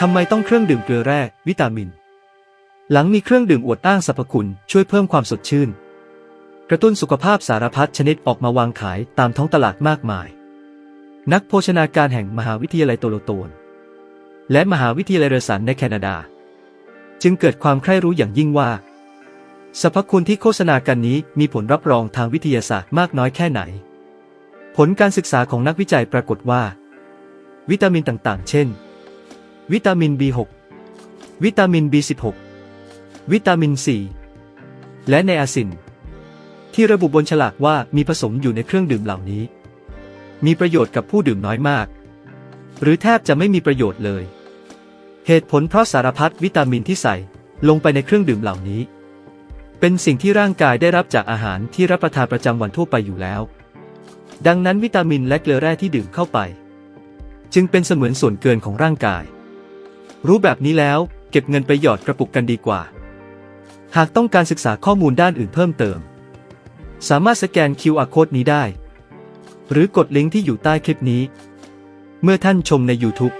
ทำไมต้องเครื่องดื่มเกลือแร่ วิตามิน หลังมีเครื่องดื่มอวดอ้างสรรพคุณ ช่วยเพิ่มความสดชื่น กระตุ้นสุขภาพสารพัดชนิดออกมาวางขายตามท้องตลาดมากมาย นักโภชนาการแห่งมหาวิทยาลัยโตโลโตน และมหาวิทยาลัยเรสันในแคนาดา จึงเกิดความใคร่รู้อย่างยิ่งว่าสรรพคุณที่โฆษณากันนี้มีผลรับรองทางวิทยาศาสตร์มากน้อยแค่ไหน ผลการศึกษาของนักวิจัยปรากฏว่า วิตามินต่างๆ เช่น วิตามิน B6 วิตามิน B16 วิตามิน C และไนอาซิน ที่ระบุบนฉลากว่ามีผสมอยู่ในเครื่องดื่มเหล่านี้ มีประโยชน์กับผู้ดื่มน้อยมาก หรือแทบจะไม่มีประโยชน์เลย เหตุผลเพราะสารพัดวิตามินที่ใส่ลงไปในเครื่องดื่มเหล่านี้ เป็นสิ่งที่ร่างกายได้รับจากอาหารที่รับประทานประจำวันทั่วไปอยู่แล้ว ดังนั้นวิตามินและเกลือแร่ที่ดื่มเข้าไป จึงเป็นเสมือนส่วนเกินของร่างกาย รู้แบบนี้แล้ว เก็บเงินไปหยอดกระปุกกันดีกว่า หากต้องการศึกษาข้อมูลด้านอื่นเพิ่มเติม สามารถสแกน QR code นี้ได้ หรือกดลิงก์ที่อยู่ใต้คลิปนี้ เมื่อท่านชมใน YouTube